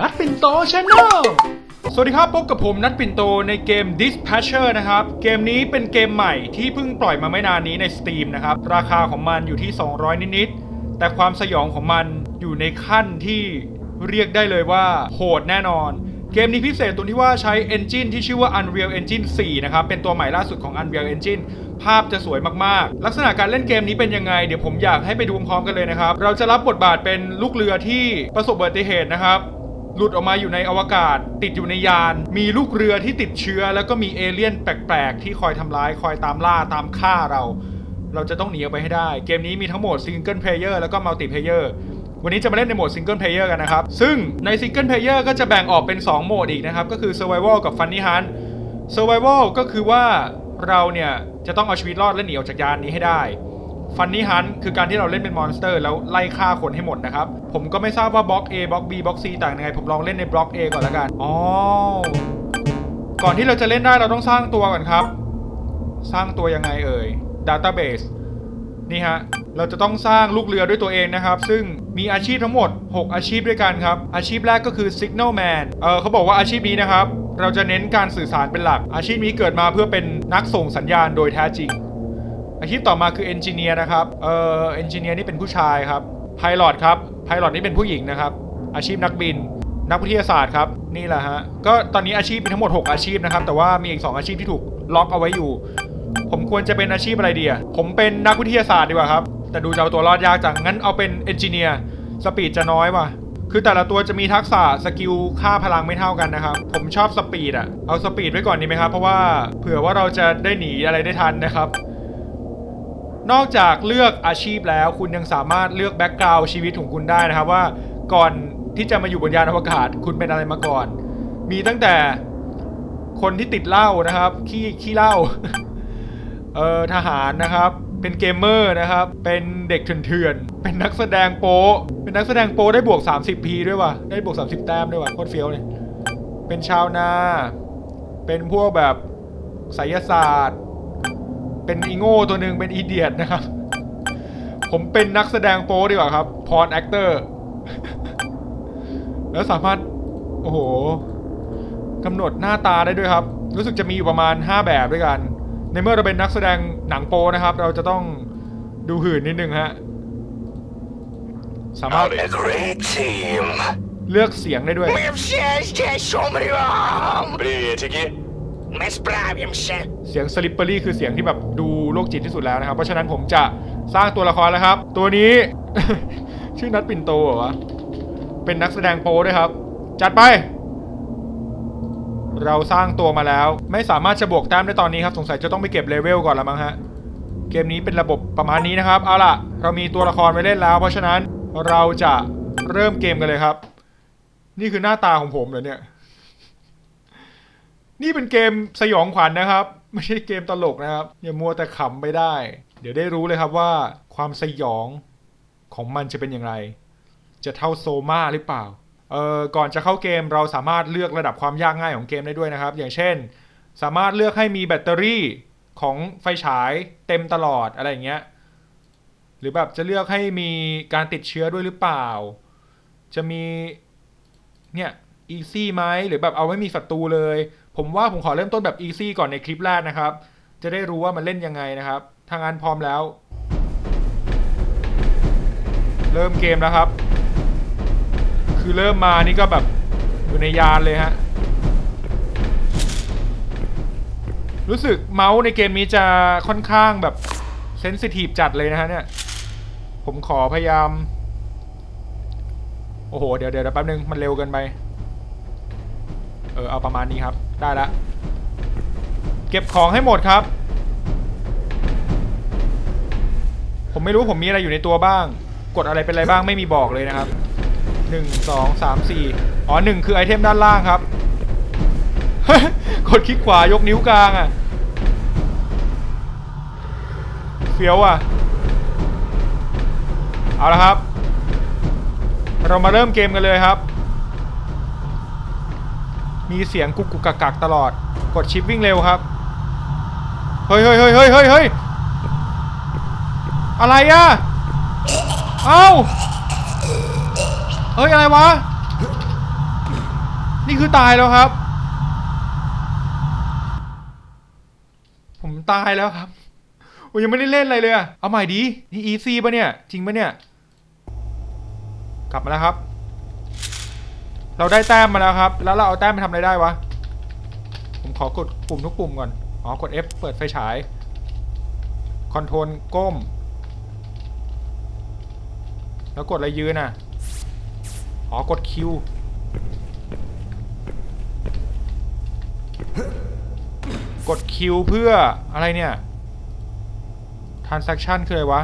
นัดปิ่นโตชาแนลสวัสดีครับ พบกับผมนัดปิ่นโตในเกม Dispatcher นะครับ เกมนี้เป็นเกมใหม่ที่เพิ่งปล่อยมาไม่นานนี้ใน Steam นะครับ ราคาของมันอยู่ที่ 200 นิดๆ แต่ความสยองของมันอยู่ในขั้นที่เรียกได้เลยว่า โหดแน่นอน เกมนี้พิเศษตรงที่ว่าใช้ Engine ที่ชื่อว่า Unreal Engine 4 นะครับ เป็นตัวใหม่ล่าสุดของ Unreal Engine ภาพจะสวยมากๆ ลักษณะการเล่นเกมนี้เป็นยังไง เดี๋ยวผมอยากให้ไปดูพร้อมกันเลยนะครับ เราจะรับบทบาทเป็นลูกเรือที่ประสบอุบัติเหตุนะครับ หลุดออกมาอยู่ในอวกาศ ติดอยู่ในยาน มีลูกเรือที่ติดเชื้อ แล้วก็มีเอเลี่ยนแปลกๆ ที่คอยทำร้ายคอยตามล่าตามฆ่าเรา เราจะต้องหนีออกไปให้ได้ เกมนี้มีทั้งโหมดซิงเกิลเพลเยอร์แล้วก็มัลติเพลเยอร์วันนี้จะมาเล่นในโหมดซิงเกิลเพลเยอร์กันนะครับ ซึ่งในซิงเกิลเพลเยอร์ก็จะแบ่งออกเป็น 2 โหมดอีกนะครับ ก็คือ Survival กับ Funny Hunt Survival ก็คือว่าเราเนี่ยจะต้องเอาชีวิตรอดและหนีออกจากยานนี้ให้ได้ ฟันนี่ฮันคือการที่เราเล่นเป็นมอนสเตอร์แล้วไล่ฆ่าคนให้หมดนะครับ ผมก็ไม่ทราบว่าบล็อก A บล็อก B บล็อก C ต่างยังไง ผมลองเล่นในบล็อก A ก่อนแล้วกัน อ๋อ ก่อนที่เราจะเล่นได้เราต้องสร้างตัวก่อนครับ สร้างตัวยังไงเอ่ย Database นี่ฮะ เราจะต้องสร้างลูกเรือด้วยตัวเองนะครับ ซึ่งมีอาชีพทั้งหมด 6 อาชีพด้วยกันครับ อาชีพแรกก็คือ Signal Man เออเขาบอกว่าอาชีพนี้นะครับ เราจะเน้นการสื่อสารเป็นหลัก อาชีพนี้เกิดมาเพื่อเป็นนักส่งสัญญาณโดยแท้จริง อาชีพต่อมาคือเอนจิเนียร์นะครับ เอ่อ เอนจิเนียร์นี่เป็นผู้ชายครับพาย o t ครับพาย o t นี่เป็นผู้หญิงนะครับ อาชีพนักบิน นักวิทยาศาสตร์ครับ นี่แหละฮะ ก็ตอนนี้อาชีพมีทั้งหมด 6 อาชีพนะครับ แต่ว่ามีอีก 2 อาชีพที่ถูกล็อกเอาไว้อยู่ ผมควรจะเป็นอาชีพอะไรดีอะผมเป็นนักวิทยาศาสตร์ดีกว่าครับ แต่ดูจะเอาตัวรอดยากจัง งั้นเอาเป็นเอนจิเนียร์ สปีดจะน้อยว่ะ คือแต่ละตัวจะมีทักษะสกิลค่าพลังไม่เท่ากันนะครับ ผมชอบสปีดอะเอาสปีดไว้ก่อนดีไหมครับ เพราะว่าเผื่อว่าเราจะได้หนีอะไรได้ทันนะครับ นอกจากเลือกอาชีพแล้ว คุณยังสามารถเลือกแบ็กกราวชีวิตของคุณได้นะครับว่าก่อนที่จะมาอยู่บนยานอวกาศคุณเป็นอะไรมาก่อน มีตั้งแต่คนที่ติดเหล้านะครับขี้ขี้เหล้าเออทหารนะครับ เป็นเกมเมอร์นะครับ เป็นเด็กเถื่อนๆเป็นนักแสดงโป๊เป็นนักแสดงโป๊ได้บวก 30 พีด้วยว่ะได้บวก 30 แต้มด้วยว่ะโคตรเฟี้ยวเลยเป็นชาวนา เป็นพวกแบบไสยศาสตร์ เป็นอีโง่ตัวหนึ่งเป็นอีเดียตนะครับ ผมเป็นนักแสดงโป๊ดีกว่าครับ พรแอคเตอร์ แล้วสามารถ โอ้โหกำหนดหน้าตาได้ด้วยครับ รู้สึกจะมีอยู่ประมาณ 5 แบบด้วยกัน ในเมื่อเราเป็นนักแสดงหนังโป๊นะครับ เราจะต้องดูหื่นนิดนึงฮะ สามารถ A great team. เลือกเสียงได้ด้วย Мы все здесь умрем. Приветики. My problem, sir. เสียงสลิปเปอรี่คือเสียงที่แบบดูโรคจิตที่สุดแล้วนะครับ เพราะฉะนั้นผมจะสร้างตัวละครแล้วครับ ตัวนี้ ชื่อนัดปิ่นโตเหรอวะ เป็นนักแสดงโป้ด้วยครับ จัดไป เราสร้างตัวมาแล้ว ไม่สามารถจะบวกแต้มได้ตอนนี้ครับ สงสัยจะต้องไปเก็บเลเวลก่อนละมั้งฮะ เกมนี้เป็นระบบประมาณนี้นะครับ เอาล่ะ เรามีตัวละครไว้เล่นแล้ว เพราะฉะนั้นเราจะเริ่มเกมกันเลยครับ นี่คือหน้าตาของผมเลยเนี่ย นี่เป็นเกมสยองขวัญนะครับ ไม่ใช่เกมตลกนะครับ อย่ามัวแต่ขำไปได้ เดี๋ยวได้รู้เลยครับว่าความสยองของมันจะเป็นอย่างไร จะเท่าโซมาหรือเปล่าเอ่อก่อนจะเข้าเกมเราสามารถเลือกระดับความยากง่ายของเกมได้ด้วยนะครับ อย่างเช่น สามารถเลือกให้มีแบตเตอรี่ของไฟฉายเต็มตลอดอะไรอย่างเงี้ยหรือแบบจะเลือกให้มีการติดเชื้อด้วยหรือเปล่า จะมีเนี่ย easy ไหมหรือแบบเอาไม่มีศัตรูเลย ผมว่าผมขอเริ่มต้นแบบ easy ก่อนในคลิปแรกนะครับ จะได้รู้ว่ามันเล่นยังไงนะครับทางงานพร้อมแล้ว เริ่มเกมแล้วครับ คือเริ่มมานี่ก็แบบอยู่ในยานเลยฮะรู้สึกเมาส์ในเกมนี้จะค่อนข้างแบบเซนซิทีฟจัดเลยนะฮะเนี่ย ผมขอพยายาม โอ้โห เดี๋ยวเดี๋ยวแป๊บนึง มันเร็วเกินไป เออ เอาประมาณนี้ครับ ได้ละ เก็บของให้หมดครับ ผมไม่รู้ผมมีอะไรอยู่ในตัวบ้าง กดอะไรเป็นอะไรบ้างไม่มีบอกเลยนะครับหนึ่งสองสามสี่อ๋อหนึ่งคือไอเทมด้านล่างครับ กดคลิกขวายกนิ้วกลางอะ่ะเฟี้ยวอะ เอาละครับ เรามาเริ่มเกมกันเลยครับ มีเสียงกุกกุกกักตลอด กดชิปวิ่งเร็วครับ เฮ้ยเฮ้ยเฮ้ยเฮ้ยเฮ้ยอะไรอะเอ้า เฮ้ยอะไรวะ นี่คือตายแล้วครับ ผมตายแล้วครับโอ้ยยังไม่ได้เล่นอะไรเลยอะเอาใหม่ดีนี่อีซี่ปะเนี่ย จริงปะเนี่ย กลับมาแล้วครับ เราได้แต้มมาแล้วครับ แล้วเราเอาแต้มไปทำอะไรได้วะ ผมขอกดปุ่มทุกปุ่มก่อน อ๋อ กด F เปิดไฟฉาย คอนโทรลก้ม แล้วกดอะไรยืนอะ อ๋อ กด Q กด Q เพื่ออะไรเนี่ย transaction คืออะไรวะ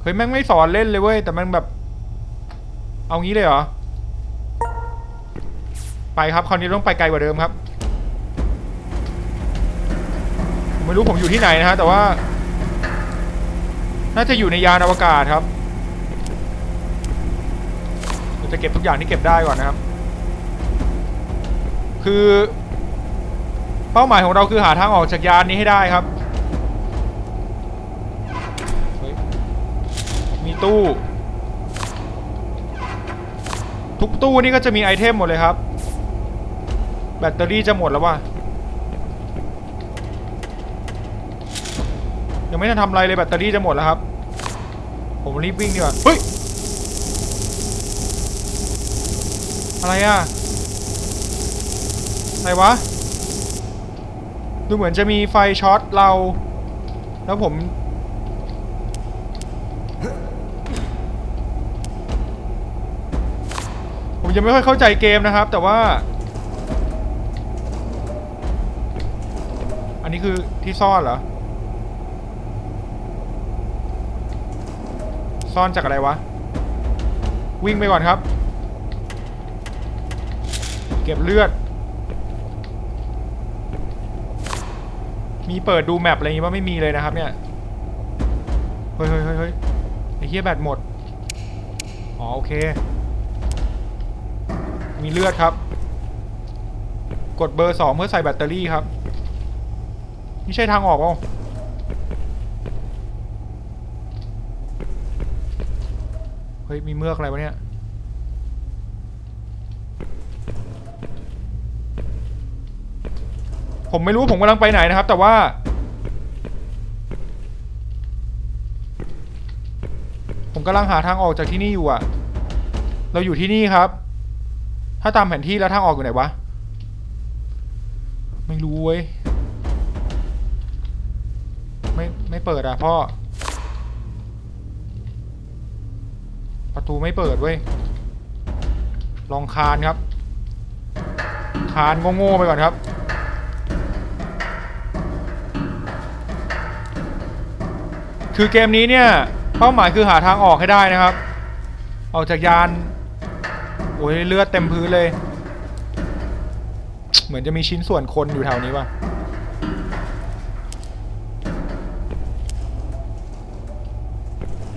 เฮ้ย แม่งไม่สอนเล่นเลยเว้ย แต่มันแบบ เอางี้เลยเหรอ ไปครับคราวนี้ต้องไปไกลกว่าเดิมครับผมไม่รู้ผมอยู่ที่ไหนนะฮะแต่ว่า น่าจะอยู่ในยานอวกาศครับเราจะเก็บทุกอย่างที่เก็บได้ก่อนนะครับ คือเป้าหมายของเราคือหาทางออกจากยานนี้ให้ได้ครับมีตู้ ทุกตู้นี่ก็จะมีไอเทมหมดเลยครับ บตเตอรี่จะหมดแล้วว่ะยังไม่ได้ทำอะไรเลยแบตเตอรี่จะหมดแล้วครับ ผมรีบวิ่งดีกว่าเฮ้ยอะไรอะอะไรวะดูเหมือนจะมีไฟช็อตเรา แล้วผม ผมยังไม่ค่อยเข้าใจเกมนะครับ แต่ว่า นี้คือที่ซ่อนเหรอ ซ่อนจากอะไรวะ วิ่งไปก่อนครับ เก็บเลือด มีเปิดดูแมปอะไรอย่างงี้ว่าไม่มีเลยนะครับเนี่ย เฮ้ยเฮ้ยเฮ้ยไอ้เหี้ยแบตหมด อ๋อโอเค มีเลือดครับ กดเบอร์สองเพื่อใส่แบตเตอรี่ครับ นี่ใช่ทางออกเปล่าเฮ้ย มีเมือกอะไรวะเนี่ย ผมไม่รู้ผมกำลังไปไหนนะครับ แต่ว่า ผมกำลังหาทางออกจากที่นี่อยู่อะเราอยู่ที่นี่ครับ ถ้าตามแผนที่แล้วทางออกอยู่ไหนวะ ไม่รู้เว้ย ไม่เปิดอะพ่อ ประตูไม่เปิดเว้ย ลองคานครับ คานโง่ๆไปก่อนครับ คือเกมนี้เนี่ย เป้าหมายคือหาทางออกให้ได้นะครับ ออกจากยาน โอ้ยเลือดเต็มพื้นเลย เหมือนจะมีชิ้นส่วนคนอยู่แถวนี้ว่ะ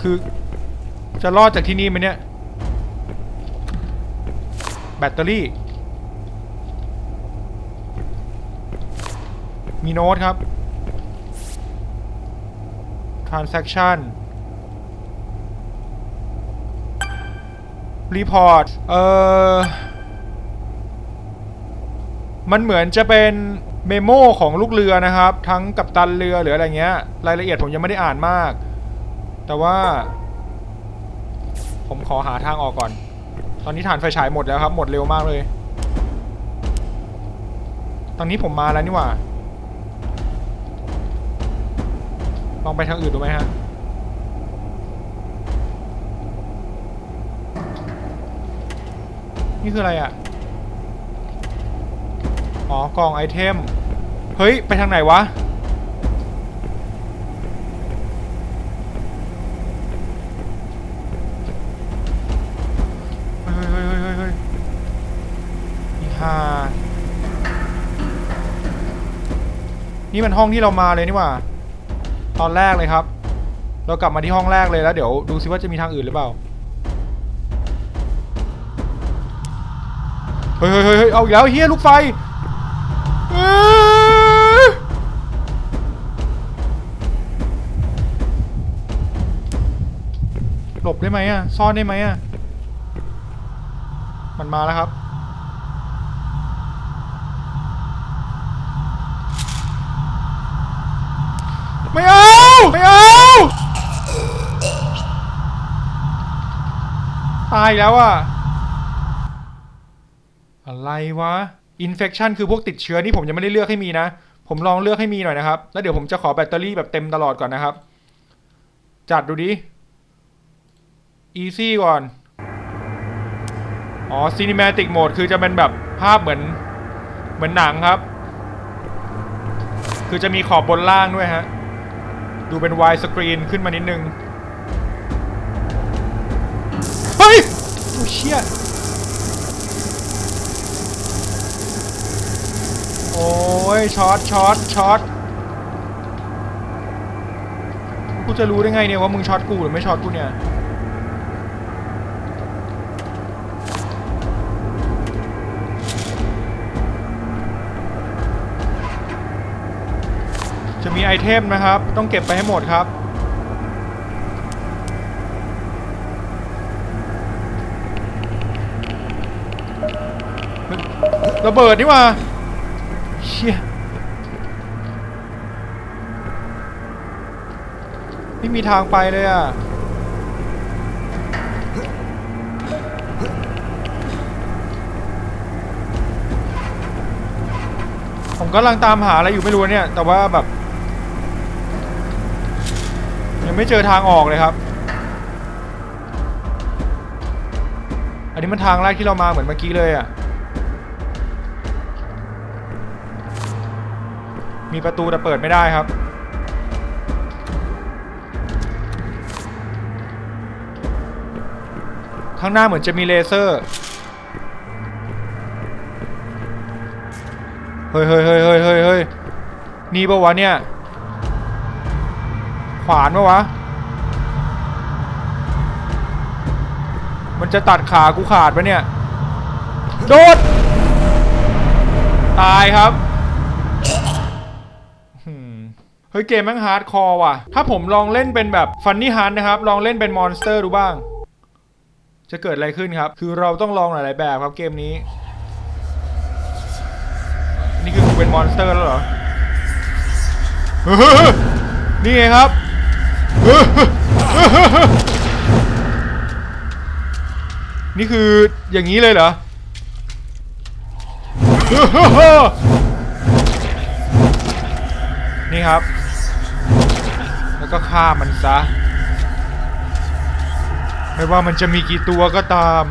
คือ จะรอดจากที่นี่ไหมเนี่ย แบตเตอรี่ มีโน้ตครับ transaction report เอ่อ มันเหมือนจะเป็นเมโมของลูกเรือนะครับ ทั้งกัปตันเรือหรืออะไรเงี้ย รายละเอียดผมยังไม่ได้อ่านมาก แต่ว่า ผมขอหาทางออกก่อน ตอนนี้ฐานไฟฉายหมดแล้วครับ หมดเร็วมากเลย ตอนนี้ผมมาแล้วนี่หว่า ลองไปทางอื่นดูไหมฮะนี่คืออะไรอะ อ๋อ กล่องไอเทม เฮ้ย ไปทางไหนวะ เฮ้ยเฮ้ยเฮ้ยเฮ้ยเฮ้ยนี่ ฮานี่มันห้องที่เรามาเลยนี่หว่า ตอนแรกเลยครับ เรากลับมาที่ห้องแรกเลยแล้วเดี๋ยวดูซิว่าจะมีทางอื่นหรือเปล่า เฮ้ยเฮ้ยเฮ้ยเอาอีกแล้วเฮียลูกไฟหลบได้ไหมอะ ซ่อนได้ไหมอะ มันมาแล้วครับ ไม่เอา ไม่เอา ตายแล้วอะอะไรวะ infection คือพวกติดเชื้อนี่ผมยังไม่ได้เลือกให้มีนะ ผมลองเลือกให้มีหน่อยนะครับ แล้วเดี๋ยวผมจะขอแบตเตอรี่แบบเต็มตลอดก่อนนะครับ จัดดูดิ easy ก่อน อ๋อ cinematic mode คือจะเป็นแบบภาพเหมือนเหมือนหนังครับ คือจะมีขอบบนล่างด้วยฮะ ดูเป็น wide screen ขึ้นมานิดนึง เฮ้ยโอ้เชี่ยโอ้ยช็อตช็อตช็อตกูจะรู้ได้ไงเนี่ยว่ามึงช็อตกูหรือไม่ช็อตกูเนี่ยจะมีไอเทมนะครับ ต้องเก็บไปให้หมดครับ ระเบิดนี่ว่าเชี่ยไม่มีทางไปเลยอะผมกำลังตามหาอะไรอยู่ไม่รู้เนี่ย แต่ว่าแบบ ยังไม่เจอทางออกเลยครับ อันนี้มันทางแรกที่เรามาเหมือนเมื่อกี้เลยอะ มีประตูแต่เปิดไม่ได้ครับ ข้างหน้าเหมือนจะมีเลเซอร์ เฮ้ยเฮ้ยเฮ้ยเฮ้ยเฮ้ยเฮ้ยนี่ปะวะเนี่ย ขวานปะวะ มันจะตัดขากูขาดปะเนี่ย โดด ตายครับ ฮ้ยเกมแม่งฮาร์ดคอร์ว่ะ ถ้าผมลองเล่นเป็นแบบฟันนี่ฮันนะครับ ลองเล่นเป็นมอนสเตอร์ดูบ้าง จะเกิดอะไรขึ้นครับ คือเราต้องลองหลาย ๆ แบบครับเกมนี้ นี่คือกูเป็นมอนสเตอร์แล้วเหรอนี่ไงครับนี่คืออย่างนี้เลยเหรอนี่ครับ แล้วก็ฆ่ามันซะ ไม่ว่ามันจะมีกี่ตัวก็ตาม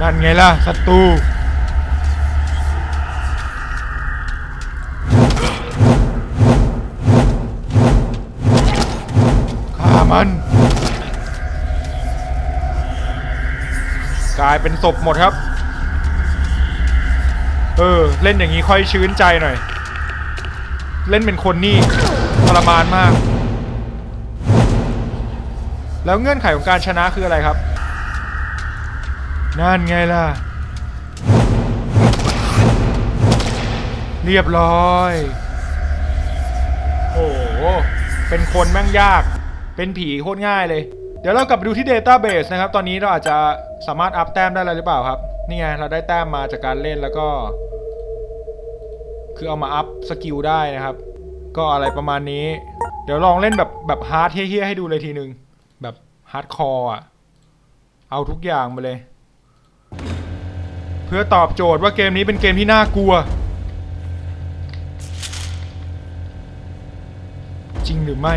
นั่นไงล่ะศัตรูฆ่ามัน กลายเป็นศพหมดครับ เออ เล่นอย่างนี้ค่อยชื้นใจหน่อย เล่นเป็นคนนี่ทรมานมาก แล้วเงื่อนไขของการชนะคืออะไรครับ นั่นไงล่ะ เรียบร้อย โอ้เป็นคนแม่งยาก เป็นผีโคตรง่ายเลย เดี๋ยวเรากลับไปดูที่ Database นะครับ ตอนนี้เราอาจจะสามารถอัพแต้มได้แล้วหรือเปล่าครับ นี่ไง เราได้แต้มมาจากการเล่นแล้วก็ คือเอามาอัพสกิลได้นะครับ ก็อะไรประมาณนี้ เดี๋ยวลองเล่นแบบแบบฮาร์ดเฮี้ยๆให้ดูเลยทีนึง แบบฮาร์ดคอร์อะ เอาทุกอย่างมาเลย เพื่อตอบโจทย์ว่าเกมนี้เป็นเกมที่น่ากลัว จริงหรือไม่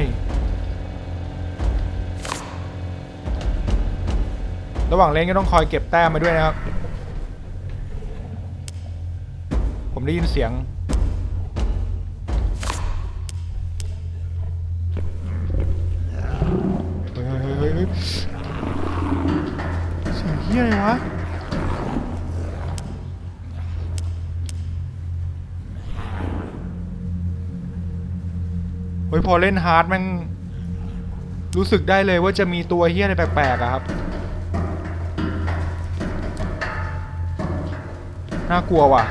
ระหว่างเล่นก็ต้องคอยเก็บแต้มมาด้วยนะครับ ผมได้ยินเสียง เฮ้ยเฮ้ยเฮ้ยเฮ้ยเสียงเฮียอะไรวะเฮ้ยพอเล่นฮาร์ดแม่งรู้สึกได้เลยว่าจะมีตัวเฮี้ยอะไรแปลกๆอะครับ น่ากลัวว่ะ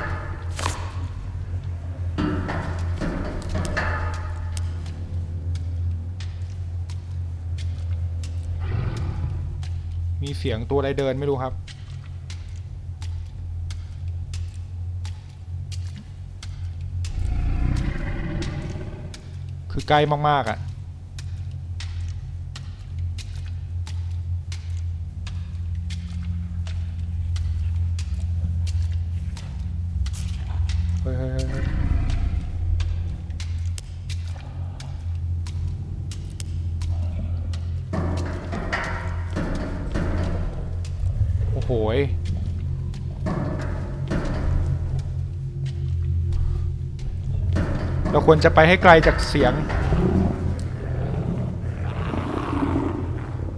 มีเสียงตัวอะไรเดินไม่รู้ครับ คือใกล้มาก ๆ อะ เราควรจะไปให้ไกลจากเสียง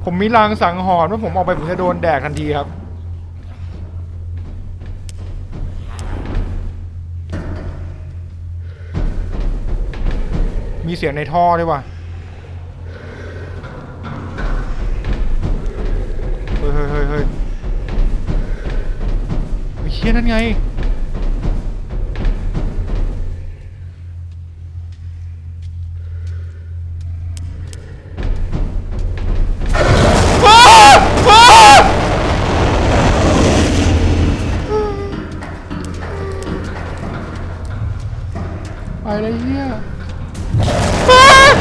ผมมีลางสังหรณ์ว่าผมออกไปผมจะโดนแดกทันทีครับ มีเสียงในท่อด้วยว่ะ นั่นไงว้าวว้าวไปเลยเฮียว้าว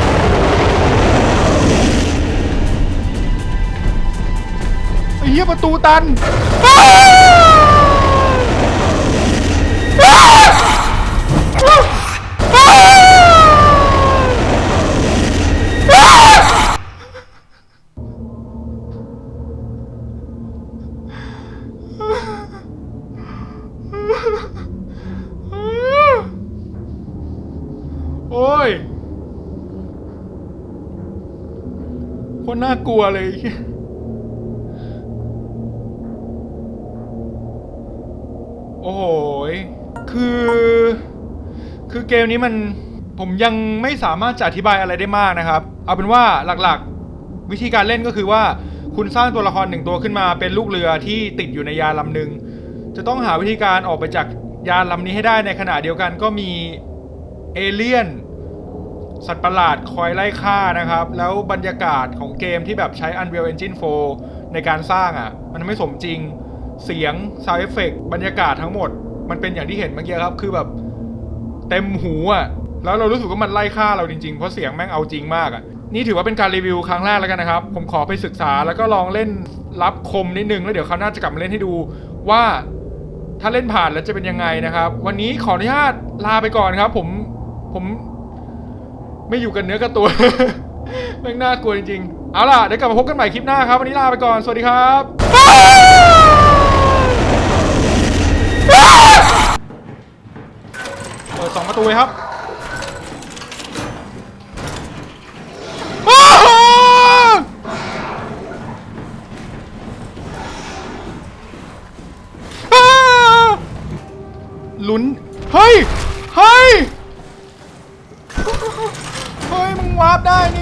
ไอ้เฮียประตูตัน นน่ากลัวเลยโอ้โหคือ คือเกมนี้มันผมยังไม่สามารถจะอธิบายอะไรได้มากนะครับ เอาเป็นว่าหลักๆ วิธีการเล่นก็คือว่าคุณสร้างตัวละครหนึ่งตัวขึ้นมาเป็นลูกเรือที่ติดอยู่ในยานลำหนึ่งจะต้องหาวิธีการออกไปจากยานลำนี้ให้ได้ในขณะเดียวกันก็มีเอเลี่ยน สัตว์ประหลาดคอยไล่ฆ่านะครับ แล้วบรรยากาศของเกมที่แบบใช้ Unreal Engine 4 ในการสร้างอะ่ะ มันไม่สมจริงเสียง Sound Effect บรรยากาศทั้งหมด มันเป็นอย่างที่เห็นเมื่อกี้ครับ คือแบบเต็มหูอะ่ะแล้วเรารู้สึกว่ามันไล่ฆ่าเราจริงๆ เพราะเสียงแม่งเอาจริงมากอะ่ะนี่ถือว่าเป็นการรีวิวครั้งแรกแล้วกันนะครับ ผมขอไปศึกษาแล้วก็ลองเล่นรับคมนิดนึง แล้วเดี๋ยวคราวหน้าจะกลับมาเล่นให้ดูว่าถ้าเล่นผ่านแล้วจะเป็นยังไงนะครับ วันนี้ขออนุญาตลาไปก่อนครับ ผมผม ไม่อยู่กันเนื้อกับตัวแม่งน่ากลัวจริงๆ เอาล่ะ เดี๋ยวกลับมาพบกันใหม่คลิปหน้าครับ วันนี้ลาไปก่อน สวัสดีครับเปิดสองประตูเลยครับลุ้น เฮ้ย เฮ้ย เฮ้ย มึง วาร์ปได้นี่